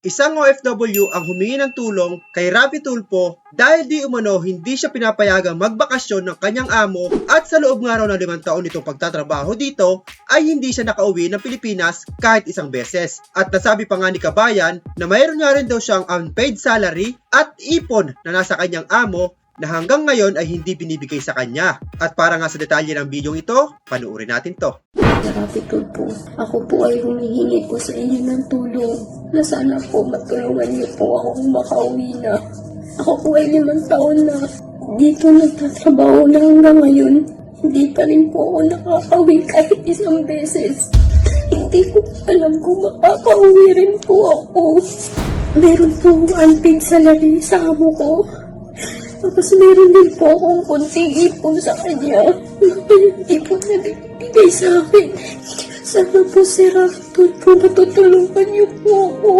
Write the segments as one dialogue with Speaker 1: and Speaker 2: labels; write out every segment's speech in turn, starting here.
Speaker 1: Isang OFW ang humingi ng tulong kay Rapi Tulpo dahil di umano hindi siya pinapayagang magbakasyon ng kanyang amo at sa loob nga raw ng limang taon nitong pagtatrabaho dito ay hindi siya nakauwi ng Pilipinas kahit isang beses. At nasabi pa nga ni Kabayan na mayroon nga rin daw siyang unpaid salary at ipon na nasa kanyang amo na hanggang ngayon ay hindi binibigay sa kanya. At para nga sa detalye ng video ito, panuorin natin to.
Speaker 2: Gratitude po. Ako po ay humihingi po sa inyo ng tulong na sana po matulungan niyo po ako makauwi na. Ako po ay limang taon na dito nagtatrabaho na hanggang ngayon. Hindi pa rin po ako nakakauwi kahit isang beses. Hindi ko alam kung makakauwi rin po ako. Meron po unpaid salary sa amo ko. Tapos meron din po akong konting ipon sa kanya. Hindi po nabibigay sa akin. Sana po si Raptor po matutulungan niyo po ako.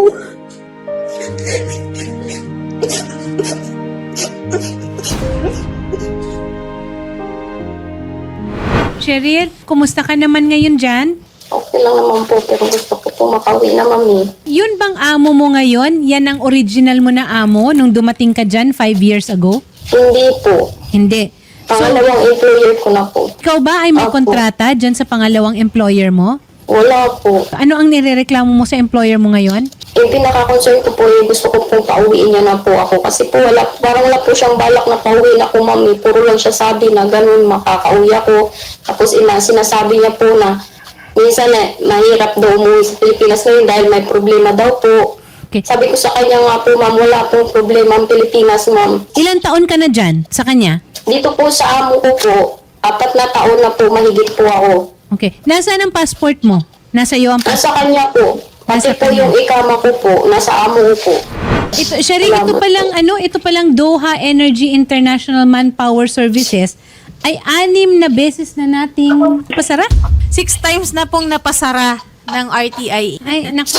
Speaker 3: Cheryl, kumusta ka naman ngayon dyan?
Speaker 2: Okay lang naman po, pero gusto ko po makauwi na, mami.
Speaker 3: Yun bang amo mo ngayon? Yan ang original mo na amo nung dumating ka dyan five years ago?
Speaker 2: Hindi po.
Speaker 3: Hindi.
Speaker 2: Pangalawang employer ko na po.
Speaker 3: Ikaw ba ay may
Speaker 2: Opo.
Speaker 3: kontrata dyan sa pangalawang employer mo?
Speaker 2: Wala po.
Speaker 3: Ano ang nirereklamo mo sa employer mo ngayon?
Speaker 2: Yung pinaka-concern ko po, yung gusto ko po pauwiin niya na po ako. Kasi po wala, parang wala po siyang balak na pauwiin ako, mami. Puro lang siya sabi na ganun, makakauwi ako. Tapos ina, sinasabi niya po na minsan na mahirap daw umuwi sa Pilipinas ngayon dahil may problema daw po.
Speaker 3: Okay.
Speaker 2: Sabi ko sa kanya nga po, ma'am, wala pong problema ang Pilipinas, ma'am.
Speaker 3: Ilan taon ka na dyan sa kanya?
Speaker 2: Dito po sa amo ko po, apat na taon na po mahigit po ako.
Speaker 3: Okay. Nasaan ang passport mo? Nasa iyo ang passport.
Speaker 2: Nasa kanya po. Pati
Speaker 3: Nasa
Speaker 2: po
Speaker 3: kanya.
Speaker 2: yung ikama ko po, nasa amo ko po.
Speaker 3: Ito, Cheryl, ito
Speaker 2: Salamat
Speaker 3: palang ano, ito palang Doha Energy International Manpower Services ay anim na beses na nating pasara.
Speaker 4: Six times na pong napasara ng RTI.
Speaker 3: Ay, naku.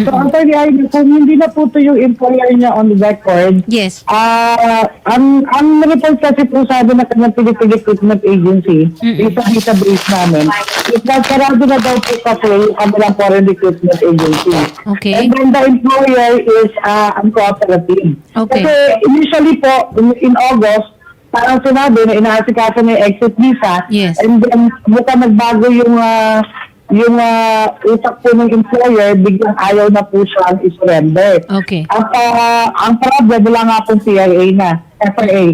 Speaker 5: So, Attorney Ivy, kung hindi na po ito yung employer niya on the record,
Speaker 3: Yes.
Speaker 5: ah ang, ang report kasi po sabi na kanyang Philippine Recruitment Agency, isa sa base namin, is that sarado na daw po kasi yung kanilang foreign recruitment agency.
Speaker 3: Okay.
Speaker 5: And then the employer is uh, uncooperative.
Speaker 3: Okay.
Speaker 5: Kasi initially po, in, in August, parang sinabi na inaasikaso na yung exit visa.
Speaker 3: Yes.
Speaker 5: And then, mukhang nagbago yung ah, yung uh, utak po ng employer, biglang ayaw na po siyang isurrender.
Speaker 3: Okay.
Speaker 5: Ang, ah, ang problem, wala nga pong CRA na, FRA.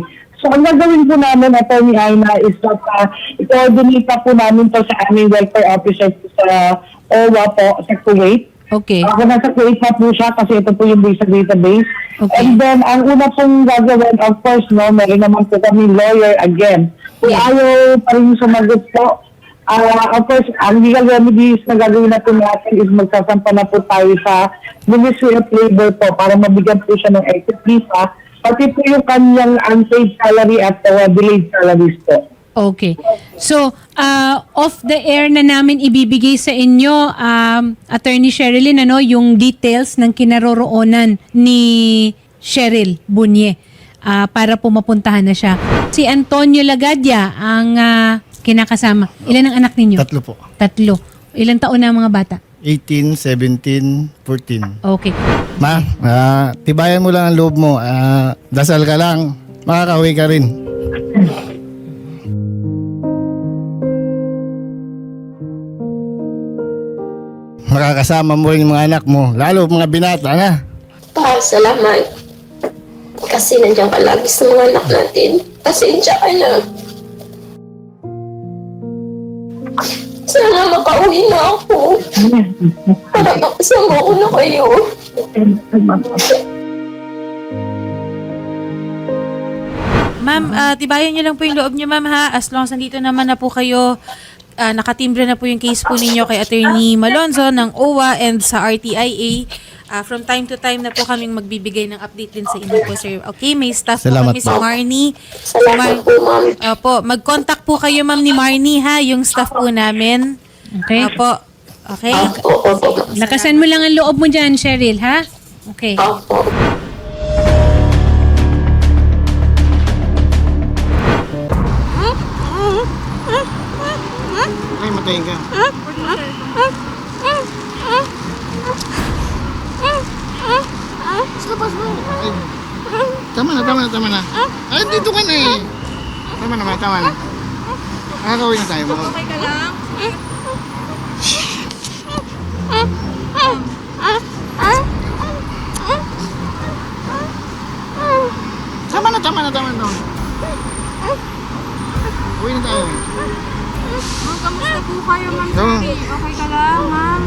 Speaker 5: So, ang gagawin po namin, Attorney Aina, is that uh, i-coordinate na po namin to sa aming welfare officer po sa OWA po, sa Kuwait.
Speaker 3: Okay.
Speaker 5: Ako nasa Kuwait na po siya kasi ito po yung base sa database.
Speaker 3: Okay.
Speaker 5: And then, ang una pong gagawin, of course, no, meron naman po kami lawyer again. Kung
Speaker 3: Yeah.
Speaker 5: ayaw pa rin sumagot po, ah, of course, ang legal remedies na gagawin na po natin is magsasampa na po tayo sa Ministry of Labor po para mabigyan po siya ng exit visa. Pati po yung kanyang unpaid salary at uh, delayed salaries po.
Speaker 3: Okay. So, uh, off the air na namin ibibigay sa inyo, um, Attorney Sherilyn, ano, yung details ng kinaroroonan ni Cheryl Bunye ah, para po mapuntahan na siya. Si Antonio Lagadia ang ah, kinakasama. Ilan ang anak ninyo?
Speaker 6: Tatlo po.
Speaker 3: Tatlo. Ilan taon na ang mga bata?
Speaker 6: 18, 17, 14.
Speaker 3: Okay.
Speaker 6: Ma, ah, tibayan mo lang ang loob mo. Ah, dasal ka lang. Makakauwi ka rin. Makakasama mo rin yung mga anak mo. Lalo mga binata na.
Speaker 2: Pa, salamat. Kasi nandiyan ka lagi sa mga anak natin. Pasensya ka na. Sana makauwi na ako. Para makasama ko na kayo.
Speaker 4: Ma'am, ah, tibayan niyo lang po yung loob niyo, ma'am, ha? As long as nandito naman na po kayo, ah, nakatimbre na po yung case po ninyo kay Attorney Malonzo ng OWA and sa RTIA. Ah, from time to time na po kaming magbibigay ng update din sa inyo po, sir. Okay, may staff
Speaker 6: Salamat
Speaker 4: po kami si. Marnie.
Speaker 2: Ma'am.
Speaker 4: Opo, mag-contact po kayo, ma'am, ni Marnie, ha? Yung staff po namin.
Speaker 3: Okay.
Speaker 4: Opo. Okay?
Speaker 2: Opo, opo.
Speaker 3: Lakasan mo lang ang loob mo dyan, Cheryl, ha? Okay.
Speaker 2: Opo.
Speaker 6: Ay, matayin ka. labas mo. Ay, tama na, tama na, tama na. Ay, dito ka na eh. Tama na, ma, tama na. Nakakawin na tayo mo.
Speaker 4: Okay ka lang?
Speaker 6: Tama na, tama na, tama na. Uwi na tayo.
Speaker 4: Ma'am, kamusta po kayo, ma'am? Okay ka lang, ma'am?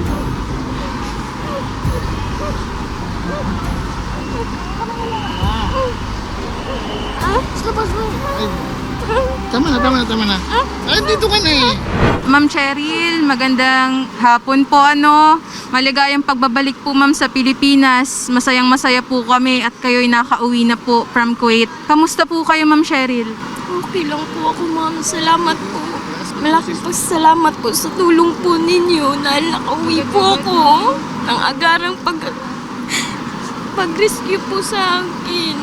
Speaker 6: Labas mo. Ay, tama na, tama na, tama na. Ay, dito ka na eh.
Speaker 7: Ma'am Cheryl, magandang hapon po ano. Maligayang pagbabalik po ma'am sa Pilipinas. Masayang masaya po kami at kayo'y nakauwi na po from Kuwait. Kamusta po kayo Ma'am Cheryl?
Speaker 2: Okay lang po ako, ma'am. Salamat po. Malaking pasalamat po sa tulong po ninyo dahil nakauwi po ako ng agarang pag pag-rescue po sa akin.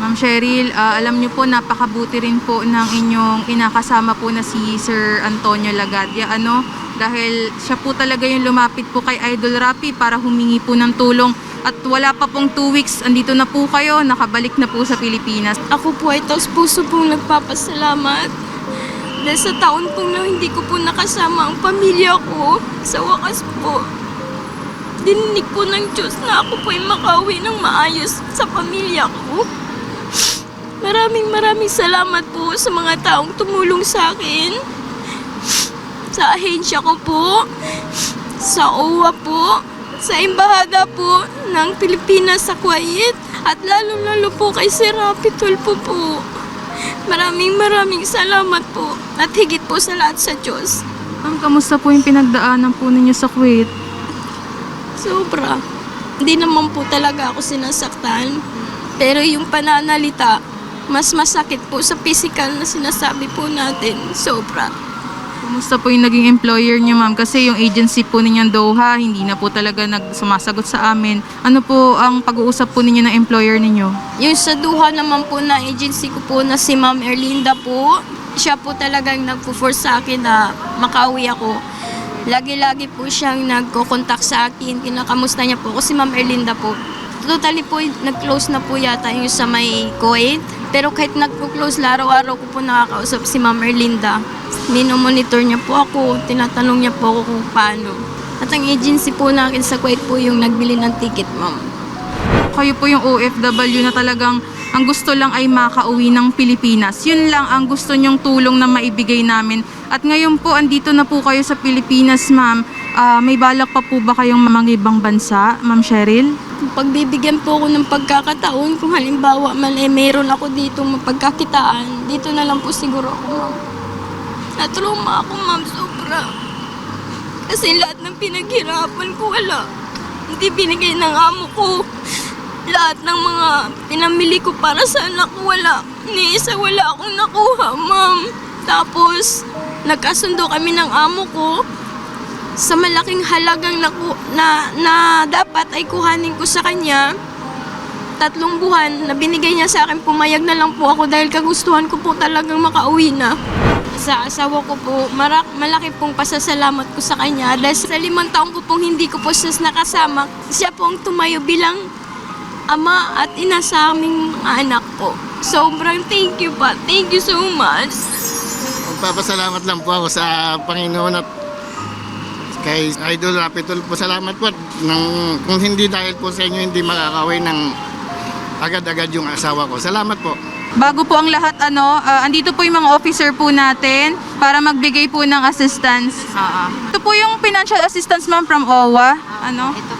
Speaker 7: Ma'am Cheryl, ah, alam niyo po napakabuti rin po ng inyong inakasama po na si Sir Antonio Lagadia ano dahil siya po talaga yung lumapit po kay Idol Rapi para humingi po ng tulong at wala pa pong 2 weeks andito na po kayo nakabalik na po sa Pilipinas.
Speaker 2: Ako po ay taos puso pong nagpapasalamat. Dahil sa taon pong na hindi ko po nakasama ang pamilya ko, sa wakas po, dininig po ng Diyos na ako po ay makauwi ng maayos sa pamilya ko. Maraming maraming salamat po sa mga taong tumulong sa akin. Sa ahensya ko po, sa OWA po, sa embahada po ng Pilipinas sa Kuwait, at lalo-lalo po kay Sir Rapi Tulfo po. Maraming maraming salamat po at higit po sa lahat sa Diyos.
Speaker 7: Ma'am, kamusta po yung pinagdaanan po ninyo sa Kuwait?
Speaker 2: Sobra. Hindi naman po talaga ako sinasaktan. Pero yung pananalita, mas masakit po sa physical na sinasabi po natin. Sobra.
Speaker 7: Kumusta po yung naging employer niyo, ma'am? Kasi yung agency po ninyong Doha, hindi na po talaga nagsumasagot sa amin. Ano po ang pag-uusap po ninyo ng employer ninyo?
Speaker 2: Yung sa Duha naman po na agency ko po na si Ma'am Erlinda po, siya po talagang nagpo-force sa akin na makauwi ako. Lagi-lagi po siyang nagko-contact sa akin, kinakamusta niya po ako si Ma'am Erlinda po. Totally po, nag-close na po yata yung sa may Kuwait. Pero kahit nagpo-close, araw-araw ko po nakakausap si Ma'am Erlinda. Minomonitor niya po ako, tinatanong niya po ako kung paano. At ang agency po nakin sa Kuwait po yung nagbili ng ticket, ma'am.
Speaker 7: Kayo po yung OFW na talagang ang gusto lang ay makauwi ng Pilipinas. Yun lang ang gusto nyong tulong na maibigay namin. At ngayon po, andito na po kayo sa Pilipinas, ma'am. Ah, may balak pa po ba kayong mga ibang bansa, ma'am Cheryl?
Speaker 2: pagbibigyan po ako ng pagkakataon kung halimbawa man eh meron ako dito mapagkakitaan, dito na lang po siguro ako ma'am. Natruma ako ma'am sobra. Kasi lahat ng pinaghirapan ko wala. Hindi binigay ng amo ko. Lahat ng mga pinamili ko para sa anak ko wala. Ni isa wala akong nakuha ma'am. Tapos nagkasundo kami ng amo ko sa malaking halagang naku, na, na dapat ay kuhanin ko sa kanya, tatlong buwan na binigay niya sa akin, pumayag na lang po ako dahil kagustuhan ko po talagang makauwi na. Sa asawa ko po, marak, malaki pong pasasalamat ko sa kanya dahil sa limang taong ko pong hindi ko po siya nakasama, siya po ang tumayo bilang ama at ina sa aming mga anak po. Sobrang thank you pa. Thank you so much.
Speaker 6: Magpapasalamat lang po ako sa Panginoon at kay Idol Rapitol po. Salamat po. At Nang, kung hindi dahil po sa inyo, hindi makakawin ng agad-agad yung asawa ko. Salamat po.
Speaker 7: Bago po ang lahat, ano, ah, andito po yung mga officer po natin para magbigay po ng assistance. Ito po yung financial assistance, ma'am, from OWA. Ano?
Speaker 8: Ito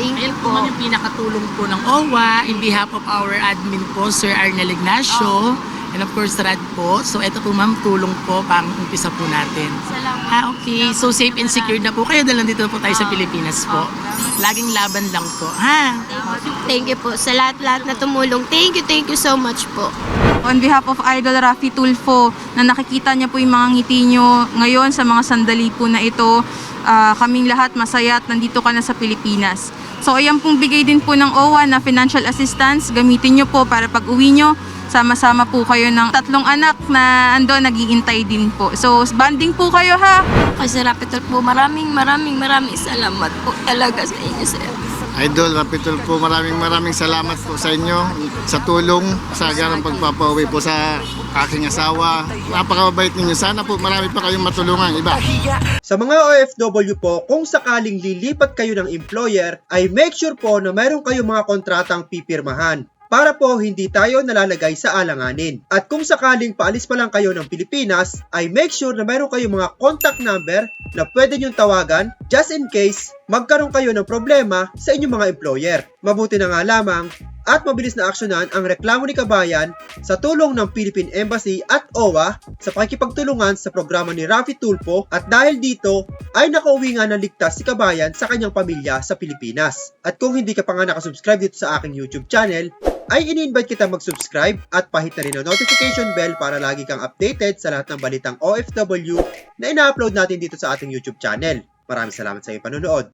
Speaker 8: Thank you po.
Speaker 9: Ito yung pinakatulong po ng OWA in behalf of our admin po, Sir Arnel Ignacio. And of course, Rad po. So, ito po ma'am, tulong po pang umpisa po natin.
Speaker 2: Salamat.
Speaker 9: Ah, okay. So, safe and secure na po kayo dahil nandito po tayo sa Pilipinas po. Laging laban lang po. Ha?
Speaker 2: Thank you po sa lahat-lahat na tumulong. Thank you, thank you so much po.
Speaker 7: On behalf of Idol Rafi Tulfo, na nakikita niya po yung mga ngiti niyo ngayon sa mga sandali po na ito, ah, kaming lahat masaya at nandito ka na sa Pilipinas. So ayan pong bigay din po ng OWA na financial assistance, gamitin niyo po para pag uwi niyo sama-sama po kayo ng tatlong anak na ando nagiintay din po. So, banding po kayo ha.
Speaker 2: Kasi Rapitol po, maraming maraming maraming salamat po talaga sa inyo, sir.
Speaker 6: Idol Rapitol po, maraming maraming salamat po sa inyo sa tulong sa agarang pagpapauwi po sa aking asawa. Napakabait ninyo. Sana po marami pa kayong matulungan iba.
Speaker 1: Sa mga OFW po, kung sakaling lilipat kayo ng employer, ay make sure po na mayroon kayong mga kontratang pipirmahan para po hindi tayo nalalagay sa alanganin. At kung sakaling paalis pa lang kayo ng Pilipinas, ay make sure na mayroon kayong mga contact number na pwede niyong tawagan just in case magkaroon kayo ng problema sa inyong mga employer. Mabuti na nga lamang at mabilis na aksyonan ang reklamo ni Kabayan sa tulong ng Philippine Embassy at OWA sa pakikipagtulungan sa programa ni Rafi Tulfo at dahil dito ay nakauwi nga ng ligtas si Kabayan sa kanyang pamilya sa Pilipinas. At kung hindi ka pa nga nakasubscribe dito sa aking YouTube channel, ay ini-invite kita mag-subscribe at pahit na rin ang notification bell para lagi kang updated sa lahat ng balitang OFW na ina-upload natin dito sa ating YouTube channel. Maraming salamat sa iyong panonood.